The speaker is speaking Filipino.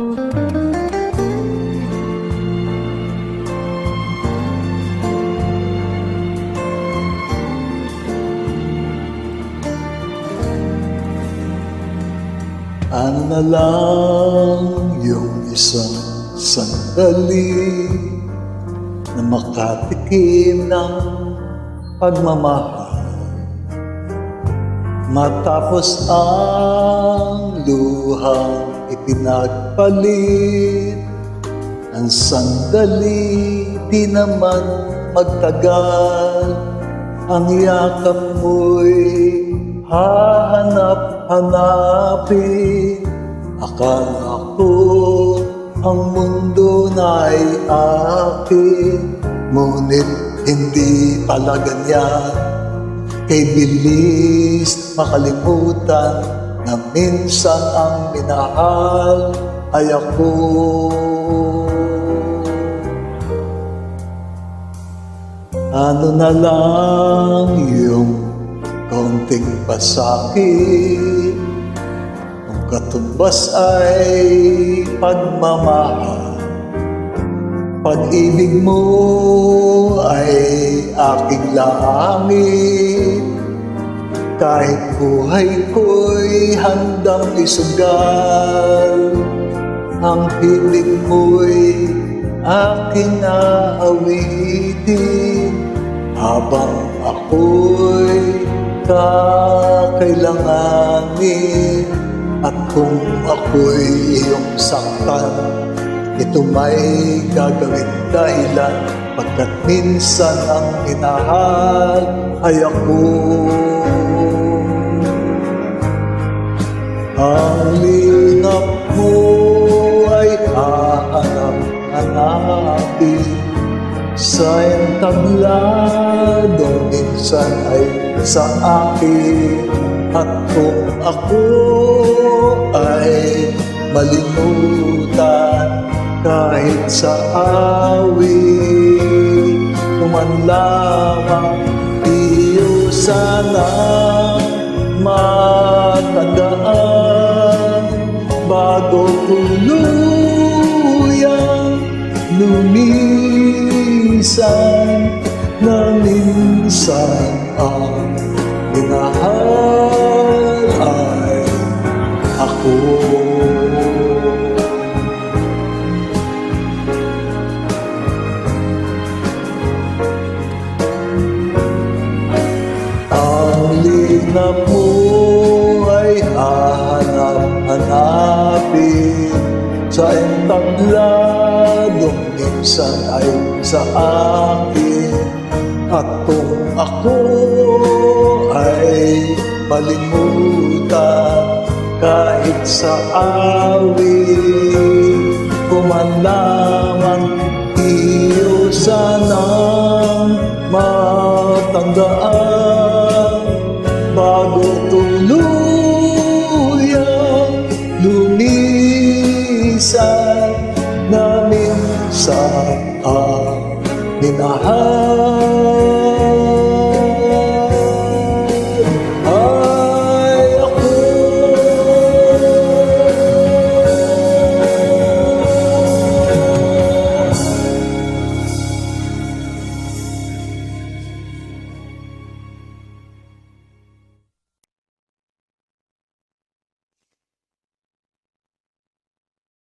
Ano na lang yung isang sandali na makatikim ng pagmamahal. Matapos ang luhang ipinagpalit, ang sandali di naman magtagal, ang yakap mo'y hahanap-hanapin. Akala ko ang mundo na'y akin, ngunit hindi pala ganyan. Kay bilis makalimutan na minsan ang minahal ay ako. Ano na lang yung kaunting pasakit Ang katumbas ay pagmamahal Pag-ibig mo ay aking langit Kahit buhay ko'y handang isugal Ang hilig mo'y aking aawitin. Habang ako'y kakailanganin At kung ako'y iyong saktan Ito may gagawin dahilan. Pagkat minsan ang minahal ay ako Ang lingap mo ay hahanap-hanapin Sa iyong tablado minsan ay sa akin. At kung ako ay malimutan Kahit sa awit Kuman iyo sana lumisan na minsan ang minahal ay ako. Ang linap mo ay hahanap-hanapin Sa entabladong minsan ay sa akin. At kung ako ay malimutan Kahit sa awit Kuman lamang iyo sanang matandaan lumisan na minsan ang minahal